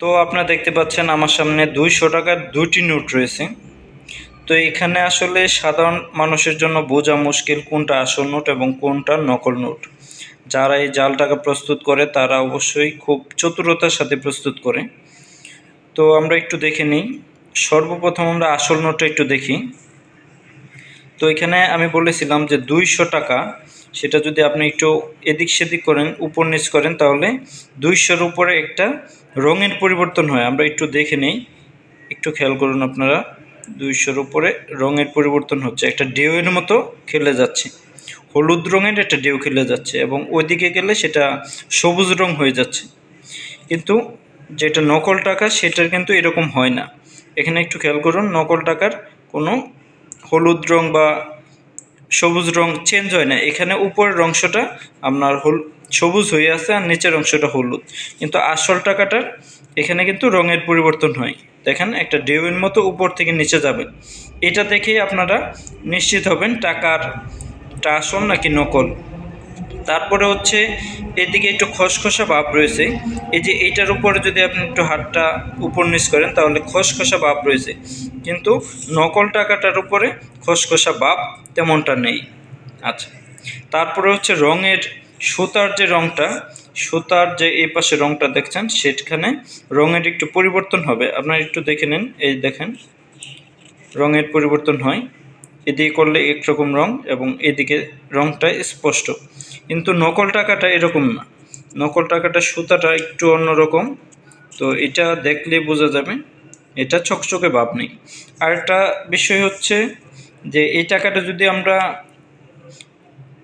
তো আপনারা দেখতে পাচ্ছেন আমার সামনে দুইশো টাকার দুইটি নোট রয়েছে। তো এখানে আসলে সাধারণ মানুষের জন্য বোঝা মুশকিল কোনটা আসল নোট এবং কোনটা নকল নোট। যারা এই জাল টাকা প্রস্তুত করে, তারা অবশ্যই খুব চতুরতার সাথে প্রস্তুত করে। তো আমরা একটু দেখে নিই। সর্বপ্রথম আমরা আসল নোটটা একটু দেখি। তো এখানে আমি বলেছিলাম যে দুইশো টাকা সেটা যদি আপনি একটু এদিক সেদিক করেন, উপর নিচ করেন, তাহলে দুইশোর উপরে একটা রঙের পরিবর্তন হয়। আমরা একটু দেখে নিই। একটু খেয়াল করুন আপনারা। দুইশোর উপরে রঙের পরিবর্তন হচ্ছে। একটা ডেউয়ের মতো খেলে যাচ্ছে। হলুদ রঙের একটা ডেউ খেলে যাচ্ছে এবং ওইদিকে গেলে সেটা সবুজ রং হয়ে যাচ্ছে। কিন্তু যেটা নকল টাকা, সেটার কিন্তু এরকম হয় না। এখানে একটু খেয়াল করুন, নকল টাকার কোনো হলুদ রং বা সবুজ রং চেঞ্জ হয় না। এখানে উপরের অংশটা আপনার হল, সবুজ হয়ে আছে আর নিচের অংশটা হলুদ। কিন্তু আসল টাকাটার এখানে কিন্তু রঙের পরিবর্তন হয়। দেখেন, একটা ডেউয়ের মতো উপর থেকে নিচে যাবে। এটা দেখেই আপনারা নিশ্চিত হবেন টাকার টা আসল নাকি নকল। তারপরে হচ্ছে এদিকে একটু খসখসা ভাব রয়েছে। এই যে এইটার উপরে যদি আপনি একটু হাতটা উপর নিচ করেন, তাহলে খসখসা ভাব রয়েছে। কিন্তু নকল টাকাটার উপরে খসখসা ভাব তেমনটা নেই। আচ্ছা তারপরে হচ্ছে রঙের সুতার যে রঙটা সুতার যে এই পাশে রঙটা দেখছেন, সেখানে রঙের একটু পরিবর্তন হবে। আপনারা একটু দেখে নিন, এই দেখেন, রঙের পরিবর্তন হয়। এদিকে করলে একরকম রং এবং এদিকে রংটা স্পষ্ট। কিন্তু নকল টাকাটা এরকম না। নকল টাকাটা সুতাটা একটু অন্যরকম। তো এটা দেখলে বোঝা যাবে, এটা চকচকে ভাব নেই। আর একটা বিষয় হচ্ছে যে এই টাকাটা যদি আমরা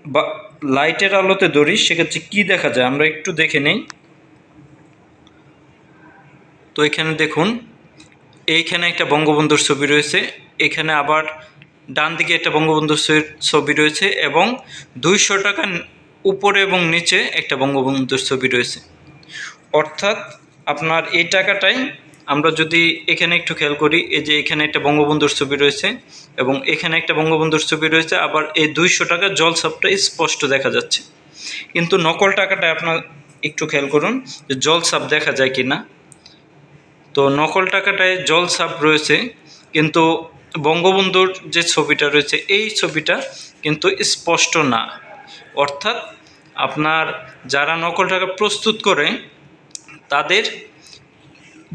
বা লাইটের আলোতে ধরি, সেক্ষেত্রে কি দেখা যায়? আমরা একটু দেখে নেই। তো এখানে দেখুন, এইখানে একটা বঙ্গবন্ধুর ছবি রয়েছে। এখানে আবার ডান দিকে একটা বঙ্গবন্ধুর ছ- ছবি রয়েছে এবং দুইশো টাকা উপরে এবং নিচে একটা বঙ্গবন্ধুর ছবি রয়েছে। অর্থাৎ আপনার এই টাকাটাই আমরা যদি এখানে একটু খেয়াল করি, এই যে এখানে একটা বঙ্গবন্ধুর ছবি রয়েছে এবং এখানে একটা বঙ্গবন্ধুর ছবি রয়েছে, আবার এই দুইশো টাকার জলছাপটা স্পষ্ট দেখা যাচ্ছে। কিন্তু নকল টাকাটা আপনার একটু খেয়াল করুন যে জলছাপ দেখা যায় কি না তো নকল টাকাটায় জলছাপ রয়েছে, কিন্তু বঙ্গবন্ধুর যে ছবিটা রয়েছে, এই ছবিটা কিন্তু স্পষ্ট না। অর্থাৎ আপনার যারা নকল টাকা প্রস্তুত করে, তাদের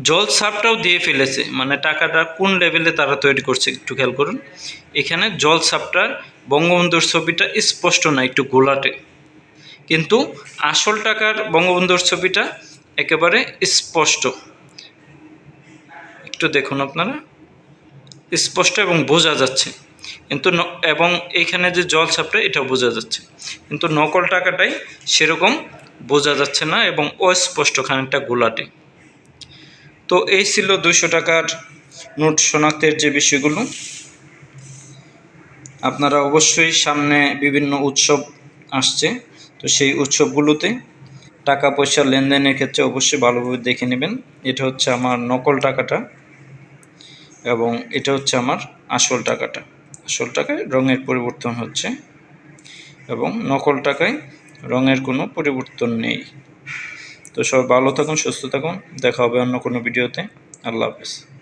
জল ছাপটাও দিয়ে ফেলেছে। মানে টাকাটা কোন লেভেলে তারা তৈরি করছে একটু খেয়াল করুন। এখানে জল ছাপটার বঙ্গবন্ধুর ছবিটা স্পষ্ট না, একটু গোলাটে। কিন্তু আসল টাকার বঙ্গবন্ধুর ছবিটা একেবারে স্পষ্ট। একটু দেখুন আপনারা। স্পষ্ট এবং বোঝা যাচ্ছে। কিন্তু এবং এইখানে যে জল ছাপটা এটা বোঝা যাচ্ছে। কিন্তু নকল টাকাটাই সেরকম বোঝা যাচ্ছে না এবং অস্পষ্ট খানিকটা গোলাটে। তো এই ছিল দুশো টাকার নোট শনাক্তের যে বিষয়গুলো। আপনারা অবশ্যই সামনে বিভিন্ন উৎসব আসছে। তো সেই উৎসবগুলোতে টাকা পয়সা লেনদেনের ক্ষেত্রে অবশ্যই ভালোভাবে দেখে নেবেন। এটা হচ্ছে আমার নকল টাকাটা। এবং এটা হচ্ছে আমার আসল টাকাটা। আসল টাকায় রঙের পরিবর্তন হচ্ছে এবং নকল টাকায় রঙের কোনো পরিবর্তন নেই। তো সবাই ভালো থাকুন, সুস্থ থাকুন। দেখা হবে অন্য কোনো ভিডিওতে। আল্লাহ হাফেজ।